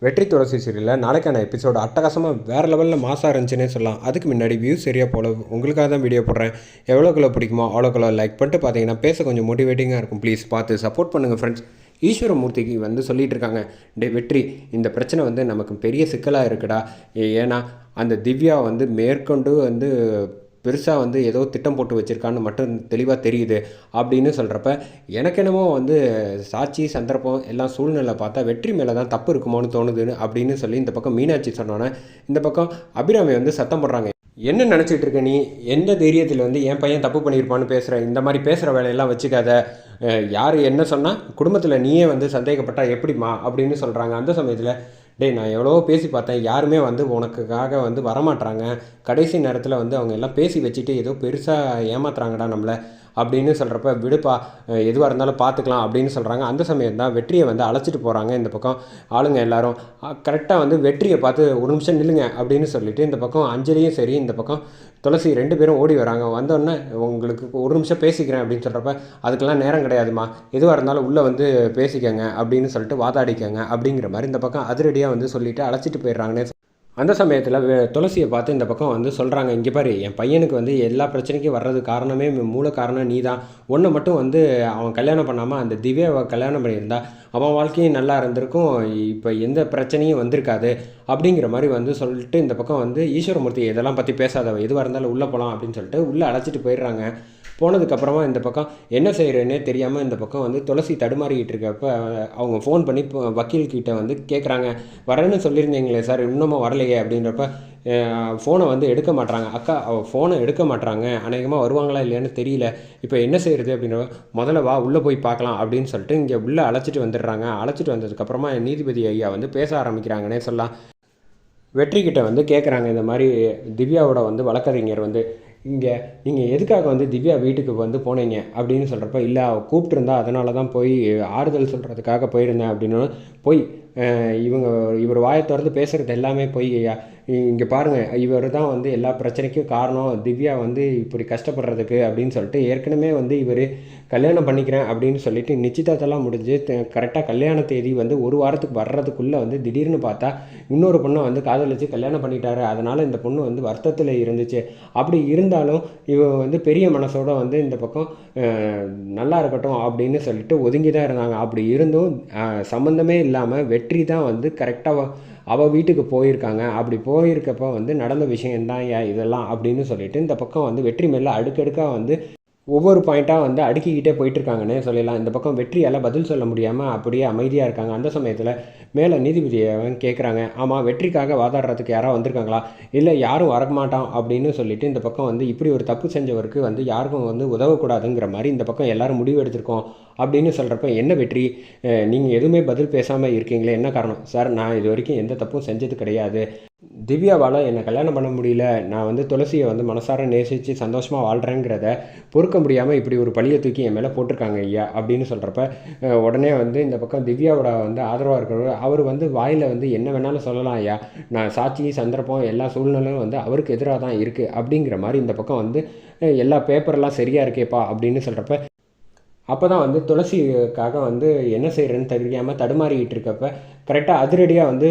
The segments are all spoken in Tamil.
வெற்றி துளசி சீரியலில் நாளைக்கான எபிசோடு அட்டகாசமாக வேறு லெவலில் மாசாக இருந்துச்சுன்னே சொல்லலாம். அதுக்கு முன்னாடி வியூஸ் சரியாக போல உங்களுக்காக தான் வீடியோ போடுறேன். எவ்வளோக்குள்ள பிடிக்குமோ அவ்வளோக்குள்ள லைக் பண்ணிட்டு பார்த்தீங்கன்னா பேச கொஞ்சம் மோட்டிவேட்டிங்காக இருக்கும். ப்ளீஸ் பார்த்து சப்போர்ட் பண்ணுங்கள் ஃப்ரெண்ட்ஸ் ஈஸ்வரமூர்த்திக்கு வந்து சொல்லிட்டு இருக்காங்க. டே வெற்றி இந்த பிரச்சனை வந்து நமக்கு பெரிய சிக்கலாக இருக்குடா. ஏ- ஏன்னா அந்த திவ்யா வந்து மேற்கொண்டு வந்து பெருசாக வந்து ஏதோ திட்டம் போட்டு வச்சுருக்கான்னு மட்டும் தெளிவாக தெரியுது அப்படின்னு சொல்கிறப்ப எனக்கு என்னமோ வந்து சாட்சி சந்தர்ப்பம் எல்லாம் சூழ்நிலை பார்த்தா வெற்றி மேலே தான் தப்பு இருக்குமோன்னு தோணுதுன்னு அப்படின்னு சொல்லி இந்த பக்கம் மீனாட்சி சொன்னோன்னே இந்த பக்கம் அபிராமி வந்து சத்தம் போடுறாங்க. என்ன நினச்சிட்டு இருக்க நீ? எந்த தைரியத்தில் வந்து என் பையன் தப்பு பண்ணியிருப்பான்னு பேசுகிற இந்த மாதிரி பேசுகிற வேலையெல்லாம் வச்சுக்காத. யார் என்ன சொன்னால் குடும்பத்தில் நீயே வந்து சந்தேகப்பட்டா எப்படிம்மா? அப்படின்னு சொல்கிறாங்க அந்த சமயத்தில் டேய் நான் எவ்வளவோ பேசி பார்த்தேன். யாருமே வந்து உனக்குக்காக வந்து வரமாட்றாங்க. கடைசி நேரத்தில் வந்து அவங்க எல்லாம் பேசி வச்சுட்டு ஏதோ பெருசாக ஏமாத்துறாங்கடா நம்மளை. அப்படின்னு சொல்கிறப்ப விடுப்பா எதுவாக இருந்தாலும் பார்த்துக்கலாம் அப்படின்னு சொல்கிறாங்க அந்த சமயம் தான் வெற்றியை வந்து அழைச்சிட்டு போகிறாங்க இந்த பக்கம் ஆளுங்க எல்லாரும். கரெக்டாக வந்து வெற்றியை பார்த்து ஒரு நிமிஷம் நில்லுங்க அப்படின்னு சொல்லிட்டு இந்த பக்கம் அஞ்சலியும் சரி இந்த பக்கம் துளசி ரெண்டு பேரும் ஓடி வராங்க. வந்தோடனே உங்களுக்கு ஒரு நிமிஷம் பேசிக்கிறேன் அப்படின்னு சொல்கிறப்ப அதுக்கெல்லாம் நேரம் கிடையாதுமா எதுவாக இருந்தாலும் உள்ளே வந்து பேசிக்கங்க அப்படின்னு சொல்லிட்டு வாதாடிக்கங்க அப்படிங்கிற மாதிரி இந்த பக்கம் அதிரடியாக வந்து சொல்லிட்டு அழைச்சிட்டு போயிடுறாங்கன்னே அந்த சமயத்தில் துளசியை பார்த்து இந்த பக்கம் வந்து சொல்கிறாங்க இங்கே பாரு என் பையனுக்கு வந்து எல்லா பிரச்சனைக்கும் வர்றது காரணமே மூல காரணம் நீ தான் ஒன்றை மட்டும் வந்து அவன் கல்யாணம் பண்ணாமல் அந்த திவ்யாவை கல்யாணம் பண்ணியிருந்தா அவன் வாழ்க்கையும் நல்லா இருந்திருக்கும் இப்போ எந்த பிரச்சனையும் வந்திருக்காது அப்படிங்கிற மாதிரி வந்து சொல்லிட்டு இந்த பக்கம் வந்து ஈஸ்வரமூர்த்தி இதெல்லாம் பற்றி பேசாதவ எதுவாக இருந்தாலும் உள்ளே போகலாம் அப்படின்னு சொல்லிட்டு உள்ளே அழைச்சிட்டு போயிடுறாங்க. போனதுக்கப்புறமா இந்த பக்கம் என்ன செய்கிறேன்னே தெரியாமல் இந்த பக்கம் வந்து துளசி தடுமாறிக்கிட்டு இருக்கப்ப அவங்க ஃபோன் பண்ணி இப்போ வக்கீல்கிட்ட வந்து கேட்குறாங்க வரேன்னு சொல்லியிருந்தீங்களே சார் இன்னமும் வரலையே அப்படின்றப்ப ஃபோனை வந்து எடுக்க மாட்றாங்க. அக்கா அவள் ஃபோனை எடுக்க மாட்றாங்க. அநேகமாக வருவாங்களா இல்லையான்னு தெரியல. இப்போ என்ன செய்கிறது அப்படின்ற முதல்ல வா உள்ளே போய் பார்க்கலாம் அப்படின்னு சொல்லிட்டு இங்கே உள்ளே அழைச்சிட்டு வந்துடுறாங்க. அழைச்சிட்டு வந்ததுக்கப்புறமா நீதிபதி ஐயா வந்து பேச ஆரம்பிக்கிறாங்கன்னே சொல்லலாம். வெற்றிக்கிட்ட வந்து கேட்குறாங்க இந்த மாதிரி திவ்யாவோட வந்து வழக்கறிஞர் வந்து இங்கே நீங்கள் எதுக்காக வந்து திவ்யா வீட்டுக்கு வந்து போனீங்க அப்படின்னு சொல்கிறப்ப இல்லை அவள் கூப்பிட்டுருந்தா அதனால தான் போய் ஆறுதல் சொல்கிறதுக்காக போயிருந்தேன் அப்படின்னு போய் இவங்க இவர் வாயை திறந்து பேசுகிறது எல்லாமே போய் இங்கே பாருங்கள் இவர் தான் வந்து எல்லா பிரச்சனைக்கும் காரணம். திவ்யா வந்து இப்படி கஷ்டப்படுறதுக்கு அப்படின்னு சொல்லிட்டு ஏற்கனவே வந்து இவர் கல்யாணம் பண்ணிக்கிறேன் அப்படின்னு சொல்லிட்டு நிச்சயதார்த்தம்லாம் முடிஞ்சு கரெக்டாக கல்யாண தேதி வந்து ஒரு வாரத்துக்கு வர்றதுக்குள்ளே வந்து திடீர்னு பார்த்தா இன்னொரு பொண்ணை வந்து காதலிச்சு கல்யாணம் பண்ணிட்டாரு. அதனால் இந்த பொண்ணு வந்து வருத்தத்தில் இருந்துச்சு. அப்படி இருந்தாலும் இவ வந்து பெரிய மனசோட வந்து இந்த பக்கம் நல்லா இருக்கட்டும் அப்படின்னு சொல்லிட்டு ஒதுங்கி தான் இருந்தாங்க. அப்படி இருந்தும் சம்மந்தமே இல்லாமல் வெற்றி தான் வந்து கரெக்டாக அவள் வீட்டுக்கு போயிருக்காங்க. அப்படி போயிருக்கப்போ வந்து நடந்த விஷயம்தான் ஏன் இதெல்லாம் அப்படின்னு சொல்லிட்டு இந்த பக்கம் வந்து வெற்றி மேலே அடுக்கடுக்காக வந்து ஒவ்வொரு பாயிண்ட்டாக வந்து அடுக்கிக்கிட்டே போயிட்டுருக்காங்கன்னு சொல்லலாம். இந்த பக்கம் வெற்றியால் பதில் சொல்ல முடியாமல் அப்படியே அமைதியாக இருக்காங்க. அந்த சமயத்தில் மேலே நீதிபதியை கேட்குறாங்க ஆமாம் வெற்றிக்காக வாதாடுறதுக்கு யாராவது வந்திருக்காங்களா? இல்லை யாரும் வரமாட்டான் அப்படின்னு சொல்லிட்டு இந்த பக்கம் வந்து இப்படி ஒரு தப்பு செஞ்சவருக்கு வந்து யாருக்கும் வந்து உதவக்கூடாதுங்கிற மாதிரி இந்த பக்கம் எல்லாரும் முடிவு எடுத்திருக்கோம் அப்படின்னு சொல்கிறப்ப என்ன வெற்றி? நீங்கள் எதுவுமே பதில் பேசாமல் இருக்கீங்களே என்ன காரணம்? சார் நான் இது வரைக்கும் எந்த தப்பும் செஞ்சது கிடையாது. திவ்யாவால் என்னை கல்யாணம் பண்ண முடியல. நான் வந்து துளசியை வந்து மனசார நேசித்து சந்தோஷமாக வாழ்கிறேங்கிறத பொறுக்க முடியாமல் இப்படி ஒரு பழியை தூக்கி என் மேலே போட்டிருக்காங்க ஐயா அப்படின்னு சொல்கிறப்ப உடனே வந்து இந்த பக்கம் திவ்யாவோட வந்து ஆதரவாக இருக்கிறவர் அவர் வந்து வாயில் வந்து என்ன வேணாலும் சொல்லலாம் ஐயா. நான் சாட்சி சந்தர்ப்பம் எல்லா சூழ்நிலையும் வந்து அவருக்கு எதிராக தான் இருக்குது அப்படிங்கிற மாதிரி இந்த பக்கம் வந்து எல்லா பேப்பர்லாம் சரியாக இருக்கேப்பா அப்படின்னு சொல்கிறப்ப அப்போ தான் வந்து துளசிக்காக வந்து என்ன செய்கிறேன்னு தெரியாமல் தடுமாறிக்கிட்டு இருக்கப்ப கரெக்டாக அதிரடியாக வந்து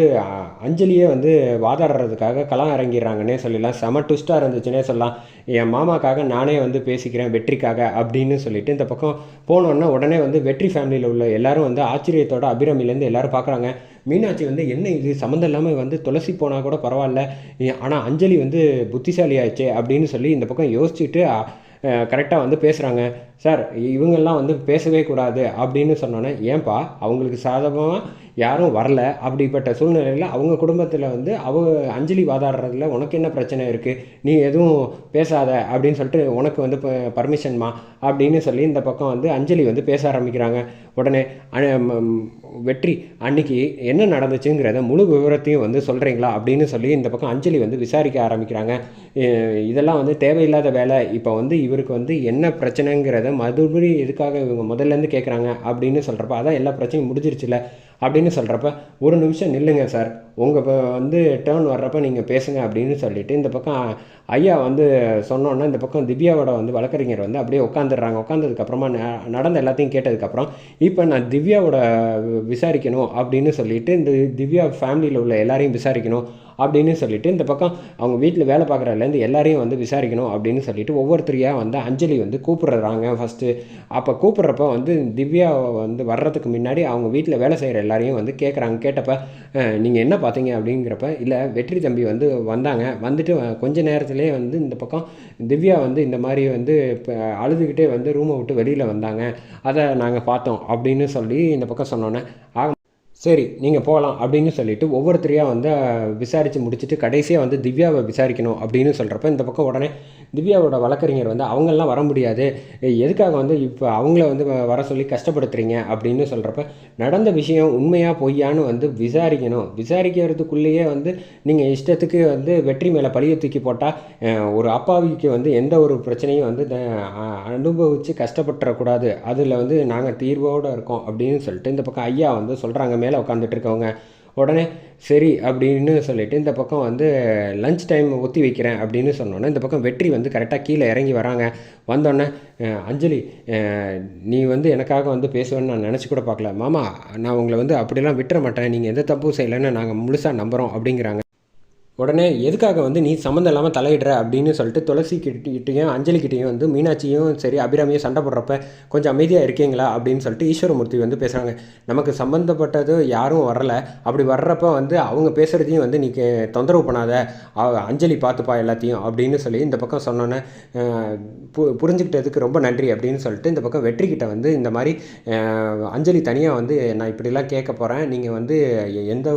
அஞ்சலியே வந்து வாதாடுறதுக்காக களம் இறங்கிடுறாங்கன்னே சொல்லலாம். செம ட்விஸ்ட்டாக இருந்துச்சுன்னே சொல்லலாம். என் மாமாக்காக நானே வந்து பேசிக்கிறேன் வெற்றிக்காக அப்படின்னு சொல்லிட்டு இந்த பக்கம் போனோன்னே உடனே வந்து வெற்றி ஃபேமிலியில் உள்ள எல்லாரும் வந்து ஆச்சரியத்தோட அபிரமிலேருந்து எல்லாரும் பார்க்குறாங்க மீனாட்சி வந்து என்ன இது? சம்மந்தம் இல்லாமல் வந்து துளசி போனால் கூட பரவாயில்ல. ஆனால் அஞ்சலி வந்து புத்திசாலி ஆயிடுச்சே அப்படின்னு சொல்லி இந்த பக்கம் யோசிச்சுட்டு கரெக்டாக வந்து பேசுகிறாங்க சார் இவங்கெல்லாம் வந்து பேசவே கூடாது. அப்படின்னு சொன்னோன்னே ஏன்பா அவங்களுக்கு சாதகமாக யாரும் வரல. அப்படிப்பட்ட சூழ்நிலையில் அவங்க குடும்பத்தில் வந்து அவங்க அஞ்சலி வாதாடுறதுல உனக்கு என்ன பிரச்சனை இருக்குது நீ எதுவும் பேசாத அப்படின்னு சொல்லிட்டு உனக்கு வந்து பர்மிஷன்மா அப்படின்னு சொல்லி இந்த பக்கம் வந்து அஞ்சலி வந்து பேச ஆரம்பிக்கிறாங்க. உடனே வெற்றி அன்னைக்கு என்ன நடந்துச்சுங்கிறத முழு விவரத்தையும் வந்து சொல்கிறீங்களா அப்படின்னு சொல்லி இந்த பக்கம் அஞ்சலி வந்து விசாரிக்க ஆரம்பிக்கிறாங்க. இதெல்லாம் வந்து தேவையில்லாத வேலை. இப்போ வந்து இவருக்கு வந்து என்ன பிரச்சனைங்கிறத மறுபடியும் எதுக்காக இவங்க முதல்லேருந்து கேட்குறாங்க அப்படின்னு சொல்கிறப்ப அதான் எல்லா பிரச்சனையும் முடிஞ்சிருச்சுல அப்படின்னு சொல்கிறப்ப ஒரு நிமிஷம் நில்லுங்க சார். உங்கள் வந்து டேர்ன் வர்றப்போ நீங்கள் பேசுங்க அப்படின்னு சொல்லிவிட்டு இந்த பக்கம் ஐயா வந்து சொன்னோன்னா இந்த பக்கம் திவ்யாவோட வந்து வழக்கறிஞர் வந்து அப்படியே உட்காந்துடுறாங்க உட்காந்ததுக்கப்புறமா நடந்த எல்லாத்தையும் கேட்டதுக்கப்புறம் இப்போ நான் திவ்யாவோட விசாரிக்கணும் அப்படின்னு சொல்லிட்டு இந்த திவ்யா ஃபேமிலியில் உள்ள எல்லாரையும் விசாரிக்கணும் அப்படின்னு சொல்லிட்டு இந்த பக்கம் அவங்க வீட்டில் வேலை பார்க்குறதுலேருந்து எல்லாரையும் வந்து விசாரிக்கணும் அப்படின்னு சொல்லிட்டு ஒவ்வொருத்தரையாக வந்து அஞ்சலி வந்து கூப்பிடுறாங்க ஃபஸ்ட்டு அப்போ கூப்பிட்றப்ப வந்து திவ்யா வந்து வர்றதுக்கு முன்னாடி அவங்க வீட்டில் வேலை செய்கிற எல்லாரையும் வந்து கேட்குறாங்க கேட்டப்போ நீங்கள் என்ன பார்த்தீங்க அப்படிங்கிறப்ப இல்லை வெற்றி தம்பி வந்து வந்தாங்க. வந்துட்டு கொஞ்ச நேரத்துலேயே வந்து இந்த பக்கம் திவ்யா வந்து இந்த மாதிரி வந்து இப்போ அழுதுகிட்டே வந்து ரூமை விட்டு வெளியில் வந்தாங்க. அதை நாங்கள் பார்த்தோம் அப்படின்னு சொல்லி இந்த பக்கம் சொன்னோன்னே ஆக சரி நீங்கள் போகலாம் அப்படின்னு சொல்லிட்டு ஒவ்வொருத்தரையாக வந்து விசாரித்து முடிச்சுட்டு கடைசியாக வந்து திவ்யாவை விசாரிக்கணும் அப்படின்னு சொல்கிறப்ப இந்த பக்கம் உடனே திவ்யாவோட வழக்கறிஞர் வந்து அவங்கெல்லாம் வர முடியாது. எதுக்காக வந்து இப்போ அவங்கள வந்து வர சொல்லி கஷ்டப்படுத்துறீங்க? அப்படின்னு சொல்கிறப்ப நடந்த விஷயம் உண்மையாக பொய்யான்னு வந்து விசாரிக்கணும். விசாரிக்கிறதுக்குள்ளேயே வந்து நீங்கள் இஷ்டத்துக்கு வந்து வெற்றி மேலே பழிய தூக்கி போட்டால் ஒரு அப்பாவிக்கு வந்து எந்த ஒரு பிரச்சனையும் வந்து அனுபவித்து கஷ்டப்பட்டுறக்கூடாது. அதில் வந்து நாங்கள் தீர்வோடு இருக்கோம். அப்படின்னு சொல்லிட்டு இந்த பக்கம் ஐயா வந்து சொல்கிறாங்க மேலே உட்காந்துட்டு இருக்கவங்க. உடனே சரி அப்படின்னு சொல்லிட்டு இந்த பக்கம் வந்து லஞ்ச் டைம் ஒத்தி வைக்கிறேன் அப்படின்னு சொன்னோன்னே இந்த பக்கம் வெற்றி வந்து கரெக்டாக கீழே இறங்கி வராங்க. வந்தோடனே அஞ்சலி நீ வந்து எனக்காக வந்து பேசுவேன்னு நான் நினச்சி கூட பார்க்கல. மாமா நான் உங்களை வந்து அப்படிலாம் விட்டுற மாட்டேன். நீங்கள் எந்த தப்பும் செய்யலைன்னு நாங்கள் முழுசாக நம்புகிறோம் அப்படிங்கிறாங்க. உடனே எதுக்காக வந்து நீ சம்மந்தம் இல்லாமல் தலையிடுற அப்படின்னு சொல்லிட்டு துளசி கிட்டேயும் அஞ்சலிக்கிட்டேயும் வந்து மீனாட்சியும் சரி அபிராமியும் சண்டை போடுறப்ப கொஞ்சம் அமைதியாக இருக்கீங்களா அப்படின்னு சொல்லிட்டு ஈஸ்வரமூர்த்தி வந்து பேசுகிறாங்க நமக்கு சம்மந்தப்பட்டது யாரும் வரல. அப்படி வர்றப்ப வந்து அவங்க பேசுகிறதையும் வந்து நீ தொந்தரவு பண்ணாத. அஞ்சலி பார்த்துப்பா எல்லாத்தையும் அப்படின்னு சொல்லி இந்த பக்கம் சொன்னோன்னே பு புரிஞ்சுக்கிட்டதுக்கு ரொம்ப நன்றி அப்படின்னு சொல்லிட்டு இந்த பக்கம் வெற்றிக்கிட்ட வந்து இந்த மாதிரி அஞ்சலி தனியாக வந்து நான் இப்படிலாம் கேட்க போகிறேன் நீங்கள் வந்து எந்த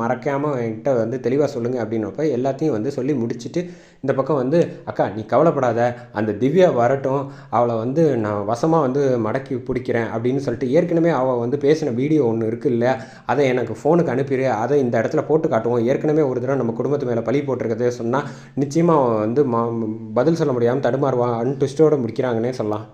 மறக்காமல் என்கிட்ட வந்து தெளிவாக சொல்லுங்கள் அப்படின்னு போய் எல்லாத்தையும் வந்து சொல்லி முடிச்சுட்டு இந்த பக்கம் வந்து அக்கா நீ கவலைப்படாத. அந்த திவ்யா வரட்டும். அவளை வந்து நான் வசமாக வந்து மடக்கி பிடிக்கிறேன். அப்படின்னு சொல்லிட்டு ஏற்கனவே அவள் வந்து பேசின வீடியோ ஒன்று இருக்குது இல்லையா? அதை எனக்கு ஃபோனுக்கு அனுப்பிடு அதை இந்த இடத்துல போட்டு காட்டுவோம். ஏற்கனவே ஒரு தடவை நம்ம குடும்பத்து மேலே பழி போட்டிருக்கிறது சொன்னால் நிச்சயமாக வந்து மா பதில் சொல்ல முடியாமல் தடுமாறுவான். அன்ட்விஸ்டோடு முடிக்கிறாங்கன்னே சொல்லலாம்.